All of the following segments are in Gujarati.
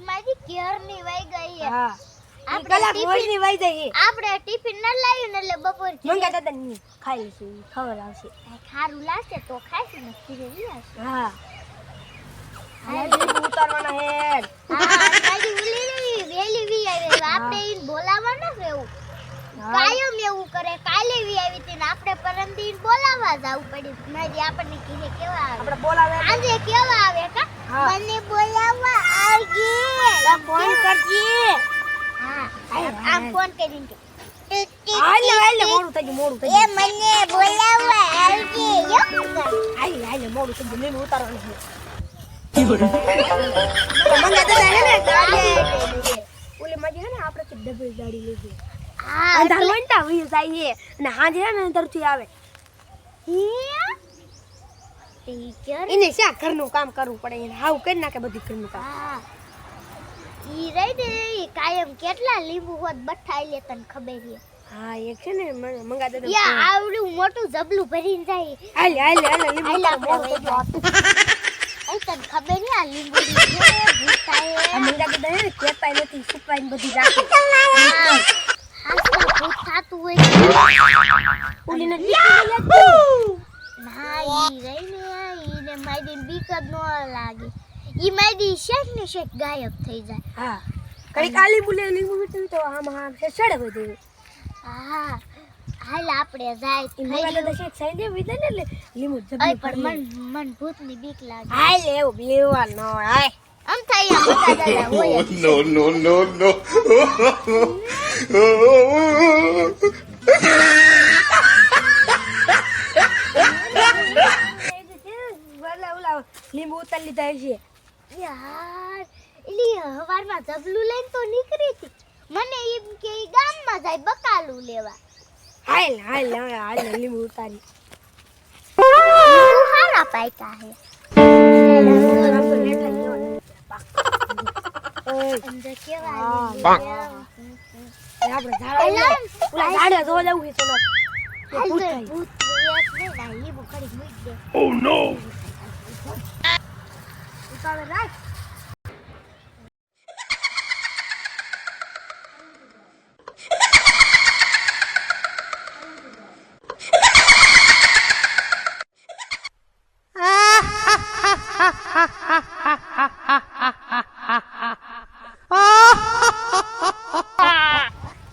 માજી કેર નીવાઈ ગઈ હા. આપણે કલાક ટિફિન- મોજની આપણે ટિફિન ન લાવ્યું ને એટલે બપોર મંગા દાદા ની ખાઈ લઈશું ખબર આવશે. ખારું લાગશે તો ખાઈશું ને ખીરે લઈ હા. ઉતારવાના હે હા માજી ઉલી રહી વેલી વી આવી આપણે ઈને બોલાવવાના છે એવું. કાયમ એવું કરે કાલે વી આવી હતી ને આપણે પરમ દી બોલાવવા જાવું પડ્યું. મારી આપણને કીધે કેવા આવે? આપણે બોલાવે. આજે કેવા આવે કા. મને બોલાવવા આવજે. ફોન કરજે. હા આમ ફોન કરી દે હાલે હાલ મોડું થઈ ગયું મોડું થઈ એ મને બોલાવવા આવજે યો. હાલે હાલે મોડું થઈ ગયું લીંબુ ઉતારવાનું છે. મંગા દાદા હે ને ગાડી માજી ને આપણે કે ડબલ ગાડી લીધી હા અંધાર હોય ને જાય અને હાજે હે ને અંધારથી આવે. ટીચર એને શા ઘરનું કામ કરવું પડે? એને હાવ કરી નાખે બધું ઘરનું કામ. ઈ રહી ને ઈ કાયમ કેટલા લીંબુ હોત બઠાઈ લે તને ખબર છે. હા એ છે ને મંગા દાદા યા આવડું મોટું જબલું ભરીને જાય. હાલ હાલ હાલ લીંબુ. અઈ તને ખબર નહીં આ લીંબુ ભૂતાય મંગા દાદા ને કહેતાય નથી સુપાઈને બધી રાખે. ભૂત થાતું હોય ઓલીને ના ઈ રહી ને ઈને મારી બીક જ ન લાગે. ઈ મારી શેક ને શેક ગાયબ થઈ જાય. હા. કઈ કાલી બોલે લીંબુ મીઠું તો આમ આમ છે સડે બધું હા. હાલ આપણે જાય ઈ મંગા દાદા શેક સાઈ દે વિદે ને લીંબુ જબલું પણ ભરી મન ભૂતની બીક લાગે. હાલ એવું લેવા નો હાય. આમ થાય આ બધા દાદા હોય જ. no, no, no, no. ઓલા ઓલા લીંબુ ઉતારી લીધા છે. યાર એલી હવારમાં જબલું લઈને તો નીકળી હતી મને એમ કે ગામમાં જાય બકાલું લેવા. હાલ હાલ હવે હાલ લીંબુ ઉતારી. હારા પાયકા હે. Oh તો લેઠા જ જવાના. અંદર કેવા હા.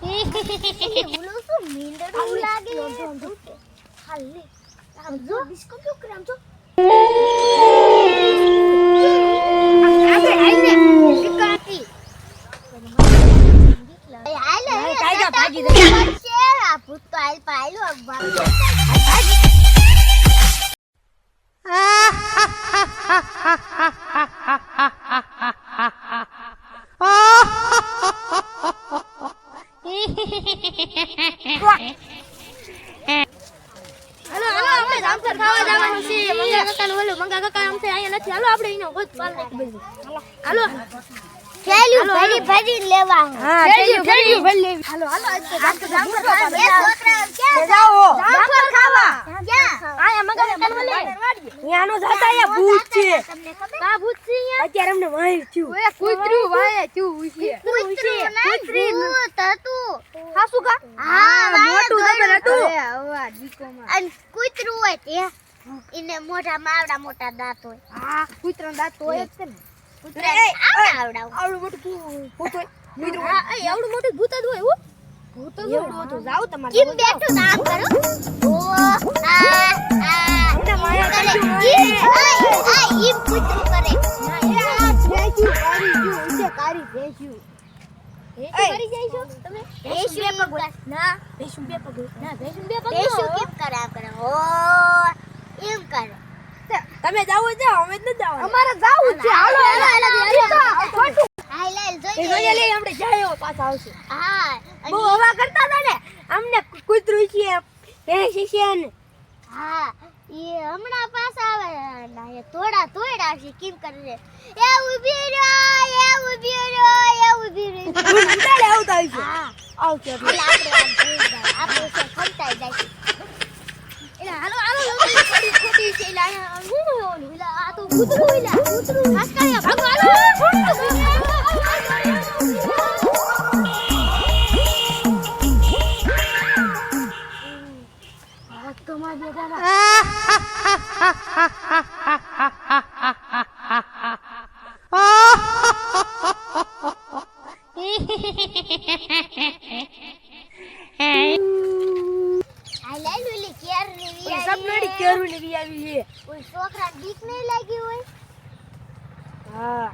લીંબુ એ આપણે ઝાડા ઓલા ઝાડે જોવા જવું છે હાલો હાલો, આપણે જામફળ ખાવા જવાનું છે મંગા કાકા ઓલું મંગા કાકા આમ છે અહીંયા નથી. હાલો, આપણે એનો ગોત પાલ હાલો. થેલીયું ભરી ભરી લેવા હા થેલીયું થેલીયું ભરી લેવી હાલો હાલો આજ તો જામફળ જામફળ ખાવા બે છોકરાઓ ક્યાં જાઓ જામફળ ખાવા ક્યાં આયા મંગા કાકા બોલે જાતા યા ભૂત છે કા ભૂત છે અત્યારે અમને વાય થયું ઓય કૂતરું વાય ચું છે કૂતરું ના ભૂત હતું હાસુ કા હા મોટું દબર હતું અરે આવા અને કૂતરું હોય તે એને મોઢા માવડા મોટા દાંત હોય હા કુતરો દાંત હોય જ છે ને આવડા મોટું ભૂત હોય મિત્રો આવડું મોટું ભૂત જ હોય હો. ભૂત જ હોય. એવડું જાવ તમારે કેમ બેઠું ને કરો. ઓ આ આ મને માયા કરે. કરજો, ઈ, આ, આ, ઈમ કૂતરું કરે. કરી જઈશું તમે? એમ કરે. ના. ભેંસું બે પગ ના ભેંસું બે પગ ભેંસું કેમ કરે? ઓ એમ કરે. તમે જાઓ છે અમે જ ન જાઓ અમારે જાવું છે. હાલો હાલો, હાલો, હાલો, હાલો. ખોટું હાય લાલ જોઈ લે. લે આપણે જાયો પાછા આવશે. હા બહુ હવા કરતા હતા ને અમને કૂતરું છે એ છે ને. હા એ હમણાં પાછા આવે ના એ થોડા થોડા છે કેમ કરે છે? એ ઊભી રહ્યો એ ઊભી રહ્યો એ ઊભી રહ્યો ઉતારે આવતા હશે હા. આવશે આપણે આપણે. આપણે છે ખંતાઈ જાય છે. હાલો હાલો ખોટી ખોટી છે અહીંયા હું ઓલું આ તો કૂતરું એટલે કૂતરું હાસકાયા ભાગો હાલો. હા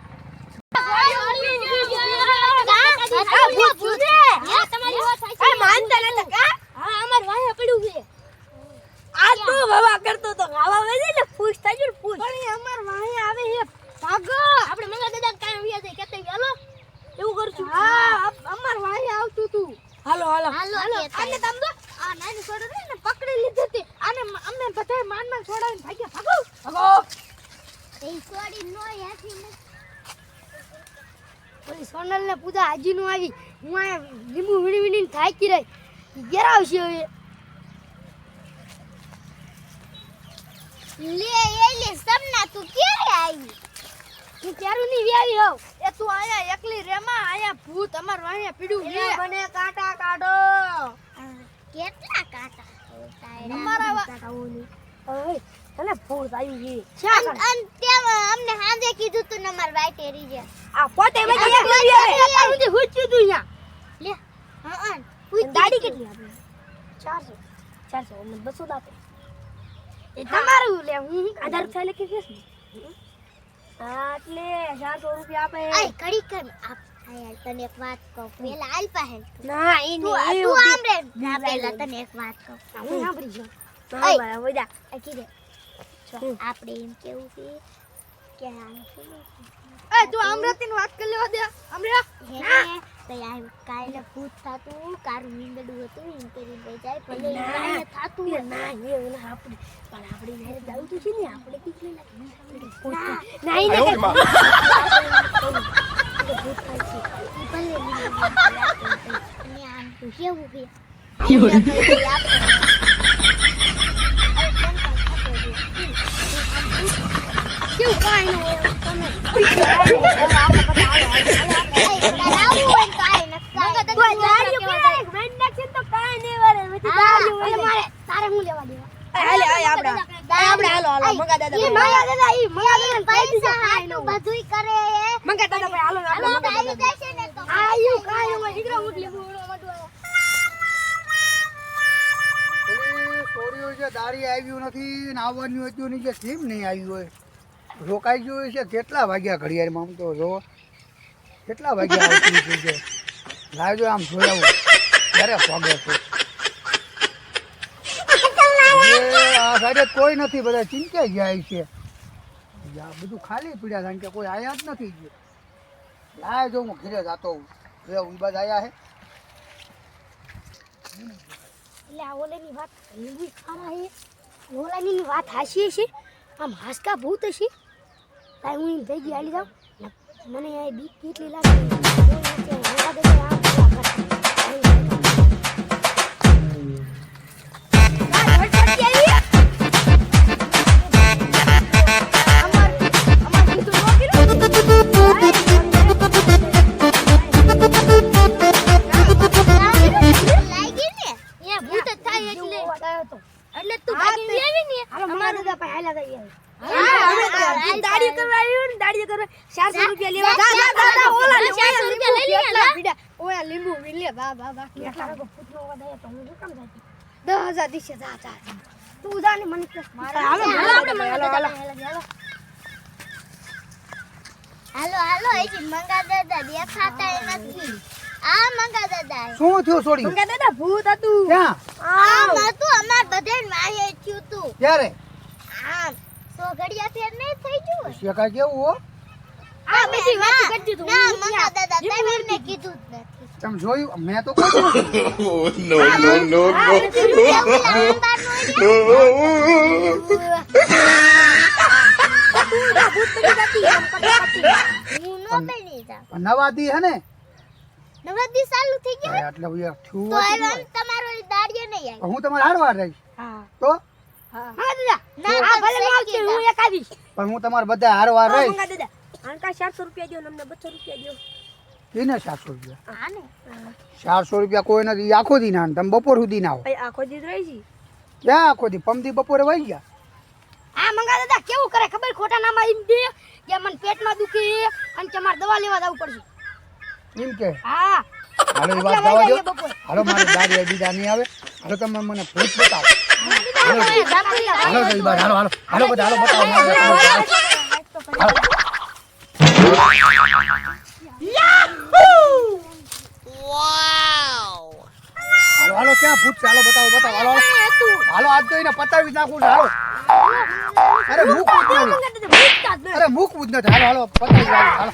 હાલો હાલો હાલો આને તમ તો આ નાની છોડો ને પકડી લીધી હતી આને અમે બધાય માનમાં છોડાવીને ભાગ્યા ભાગો ભાગો નો ને. ઓલી સોનલ ને પૂજા હાજી નું આવી. હું આ લીંબુ વીણી વીણી થાકી રહી. ઘેર આવશે હવે. લે એ લે સમના તું ક્યારે આવી? હું ક્યારું નહીં વ્યાવી હોવ એ તું અહીંયા એકલી રેમાં અહીંયા ભૂત અમાર વાણિયા પીડું લે મને કાંટા કાઢો. કેટલા કાંટા? અમારા તને ભૂત આવ્યું છે. હાંજે કીધું તું ને વાઈ વાઈટે જે આ પોતે મેં આ એકલી પોતે વ્યાવી વ્યાવી. સુધી હુચ્યું તું અહીંયા. લે હા હા દાડી કેટલી આપે? ચારસો. ચારસો અમે બસો આપે. એ તમારું લે હું આધાર થાય લખી દેસ એટલે ચારસો રૂપિયા આપે. આય ઘડી કર આપ આય તને એક વાત કહું. પેલા આલ પાહે ના એ નહીં તું આમ રે. ના પેલા તને એક વાત કહું. હું સાંભળી આય. હા બરાબર જા આ કીધે. આપણે એમ કેવું છે કે એ તું અમરાતી ની વાત કરી લેવા દે અમરા. કાલે ભૂત થાતું કારું હતું એમ કરી લઈ જાય ભલે ના. કાંઈ હોય. ના એ ના આપણે પણ આપણે જ્યારે જાવું તો છે ને આપણે કેટલી લાગે ના ઈ Ay, ના. Olma. ઈ ભલે મીંદડું આમ તો કેવું કે આપણે કેવું કાઈ ન તમે ને મેં તારે ને તો આયુ કાઈ હોય દીકરા દારી આવ્યું નથી ને આવવાનું હતું નહીં જે કેમ નહીં આવ્યું હોય. રોકાઈ ગયું છે, કેટલા વાગ્યા ઘડિયાળમાં? આમ તો જો, કેટલા વાગ્યા આવતી છે લાવજો આમ જોયાવું ક્યારે પગે છે? આ સાઈડે કોઈ નથી, બધા ચિંતા જાય છે. બધું ખાલી પીડ્યા કારણ કે કોઈ આયા જ નથી લાય જો, હું ઘરે જાતો હું એ ઉલબાદ આયા હે. એટલે આ ઓલાની વાત એવી ખરા હે? ઓલાની વાત હાસી છે આમ હાસકા ભૂત હશે? કાંઈ હું એમ થઈ ગઈ હાલી જાઉં મને આ બીક કેટલી લાગે ભૂત થાય એટલે. એટલે તું ભાગી આવી ને હાલો મારા દાદા પાસે હાલ્યા જઈએ હવે. હા, હા, હા, હવે હા, તો દાઢી કરવા આવ્યું ને દાઢી કરવા. ચારસો રૂપિયા લેવા. જા, જા, જા, જા, ઓલા જા, ચારસો રૂપિયા લઈ લઈએ, જા. ઓયા લીંબુ વીલે બા બા બા કેટલા રગો ફૂટનો અવાજ તો હું કામ જાતી દસ દીશે જા જા જા. તું જા ને મને કે હાલો હાલો, હાલો આપણે હાલો હાલો. હાલો હાલો. હજી મંગા દાદા દેખાતા નથી. આ મંગા દાદા શું થયું છોડી? મંગા દાદા ભૂત હતું. ક્યાં? આમ હતું અમાર બધે માહે થયું તું. ક્યારે? આમ સો ઘડિયા ફેર નહીં થઈ ગયું શેકા કેવું હો? આ બધી વાત કરતી તું. ના મંગા દાદા તમે એમને કીધું જ નથી. તમે જોયું? મેં તો કહ્યું નો નો ને, નો. નવાદી હે ને? નવરાત્રી ચાલુ થઈ ગઈ એટલે ભાઈ થયું તો હવે તમારો દાડિયો નહીં આવી હું તમારે હારવાર રહીશ? હા. તો? હા. દાદા. ના, આ ભલે આવશે હું એક આવીશ. પણ હું તમારે બધા હારવાર હા, રહીશ. હા દાદા આનકા ચારસો રૂપિયા દો અમને બસો રૂપિયા દો એને ચારસો રૂપિયા? હા. ને ચારસો રૂપિયા કોઈ નથી આખો દી ના તમે બપોર સુધી ના આવો. આખો દી રહી છે. ક્યાં આખો દી? પમદી બપોરે વહી ગયા? આ મંગા દાદા કેવું કરે? ખબર? ખોટા નામ એમ દે કે મને પેટમાં દુખે અને કે દવા લેવા જવું પડશે. એમ કે? હા. હાલો એ વાત જવા દો. હાલો મારી દાદી બીજા નહીં આવે. હાલો તમે મને ભૂત બતાવો. હાલો હાલો બાર, હાલો હાલો હાલો બધા હાલો બતાવો. હાલો, હાલો. હાલો. ક્યાં ભૂત છે? હાલો બતાવો બતાવો. હાલો. હાલો આજ તો એને પતાવી નાખું છું. હાલો. અરે મૂકવું જ અરે મૂકવું જ નથી. હાલો હાલો પતાવી હાલો.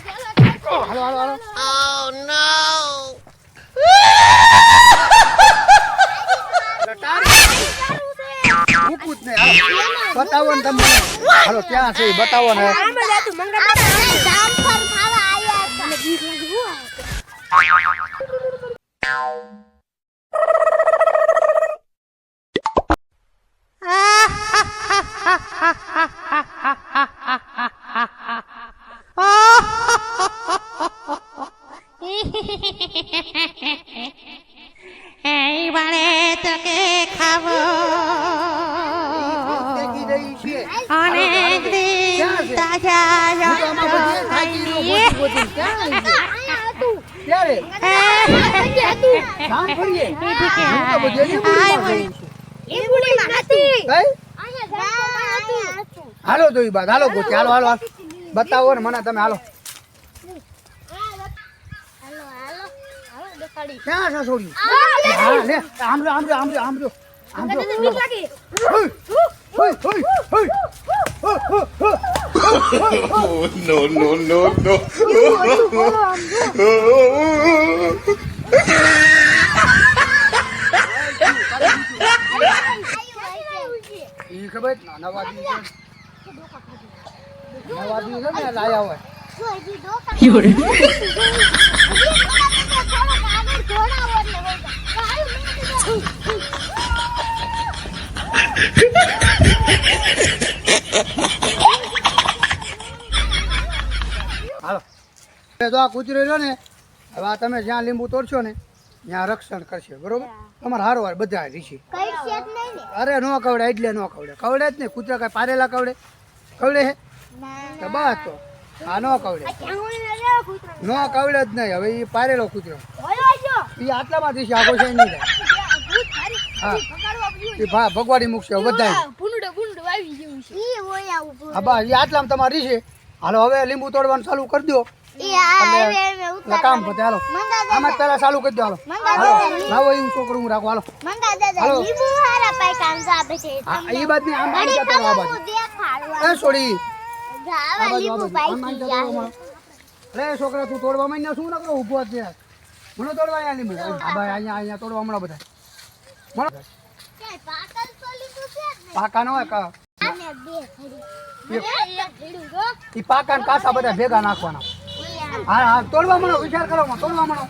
હાલો હાલો હાલો. નહીં હાલો. બતાવો ને તમે મને. હાલો ક્યાં છે બતાવો ને. છું. કઈ? હાલો તો બાદ હાલો ગોચી હાલો હાલો હાલો. બતાવો ને મને તમે હાલો ક્યાં છો છોડ્યું આમ રહ્યો આમ રહ્યો આમ રહ્યો આમ રહ્યો આમ હો, હો. Oh, no, no, no, no. ઈ ખબર છે? નવા દી છે. નવા દી છે ને લાયા હોય તો આ કૂતરો રહ્યો ને હવે આ તમે જ્યાં લીંબુ તોડશો ને ત્યાં રક્ષણ કરશે બરોબર? તમારે હારો બધા રીશે. અરે નો કવડે એટલે નો કવડે. કવડે જ ને કૂતરા કઈ પારેલા કવડે? કવડે હે? તો બસ તો. આ નો કવડે. નો કવડે જ નહીં હવે એ પારેલો કૂતરો. એ આટલામાં થશે આગો છે નહીં હા. એ ભા ભગવાડી મૂકશે બધા હા બસ એ આટલામાં તમારી છે હાલો હવે લીંબુ તોડવાનું ચાલુ કરી દો એટલે કામ પતે હાલો. આમાં પેલા ચાલુ કરી દો હાલો. લાવો એવું છોકરું હું રાખો હાલો. હાલો. એ બાદની આમ આમ જતો આ બાજુ. એ છોડી. આ બાજુ આ બાજુ. આમ આમ જતો રહો હમણાં. અરે છોકરા તું તોડવા માંડ શું નકરો ઊભો જ છે? મને તોડવા અહીંયા લીંબુ ભાઈ અહીંયા અહીંયા તોડવા હમણાં બધા. પાકા નો હોય કા? પાકા કાસા બધા ભેગા નાખવાના. હા હા તોડવા મળો વિચાર કરો તોડવા મળો.